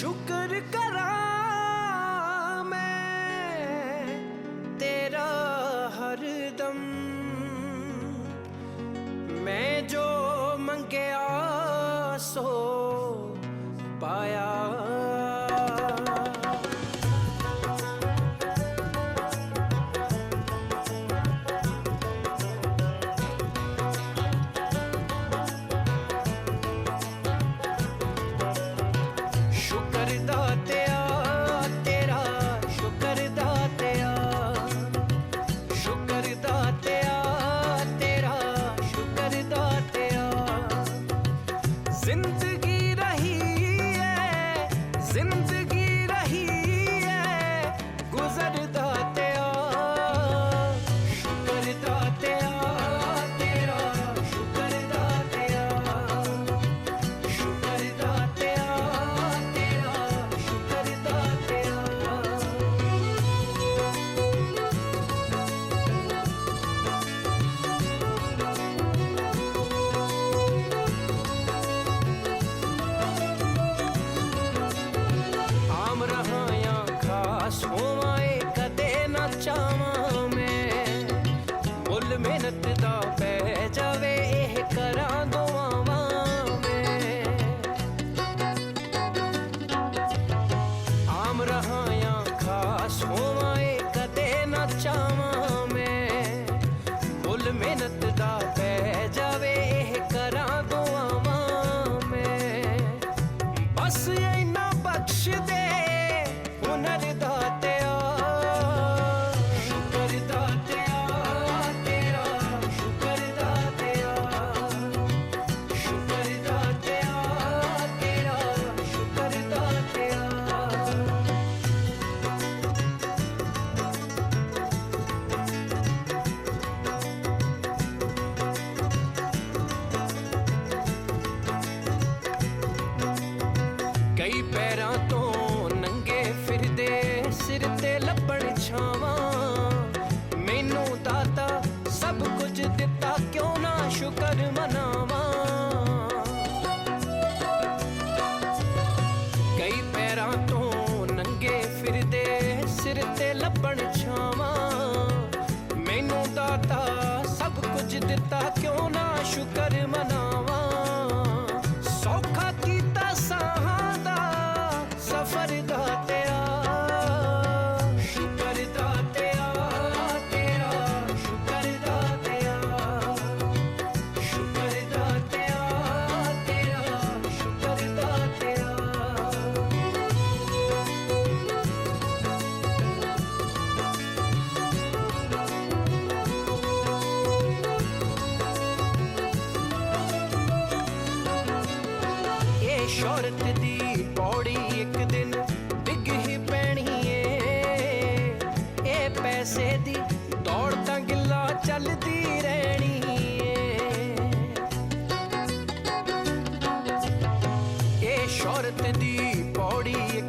ਸ਼ੁਕਰ ਕਰਾਂ। ਖਾਸ ਹੋਵਾਏ ਕਦੇ ਨਾ ਚਾਵਾਂ ਮੈਂ। ਮੁੱਲ ਮਿਹਨਤ ਦਾ ਪੈ ਜਾਵੇ, ਇਹ ਕਰਾਂ ਦੁਆਵਾਂ ਮੈਂ। ਆਮ ਰਹਾਇਆ ਖਾਸ ਹੋ ਕਈ ਪੈਰਾਂ ਤੋਂ ਨੰਗੇ ਫਿਰਦੇ ਸਿਰ ਤੇ ਲੱਭਣ ਛਾਵਾਂ। ਮੈਨੂੰ ਦਾਤਾ ਸਭ ਕੁਝ ਦਿੱਤਾ, ਕਿਉਂ ਨਾ ਸ਼ੁਕਰ ਮਨਾਵਾਂ? ਕਈ ਪੈਰਾਂ ਤੋਂ ਨੰਗੇ ਫਿਰਦੇ ਸਿਰ ਤੇ ਲੱਭਣ ਛਾਵਾਂ। ਮੈਨੂੰ ਦਾਤਾ ਸਭ ਕੁਝ ਦਿੱਤਾ, ਕਿਉਂ ਨਾ ਸ਼ੁਕਰ ਸ਼ੌਹਰਤ ਦੀ ਪੌੜੀ ਇੱਕ ਦਿਨ ਡਿੱਗ ਹੀ ਪੈਣੀ ਏ। ਇਹ ਪੈਸੇ ਦੀ ਦੌੜ ਤਾਂ ਗਿੱਲਾ ਚੱਲਦੀ ਰਹਿਣੀ ਏ। ਇਹ ਸ਼ੌਹਰਤ ਦੀ ਪੌੜੀ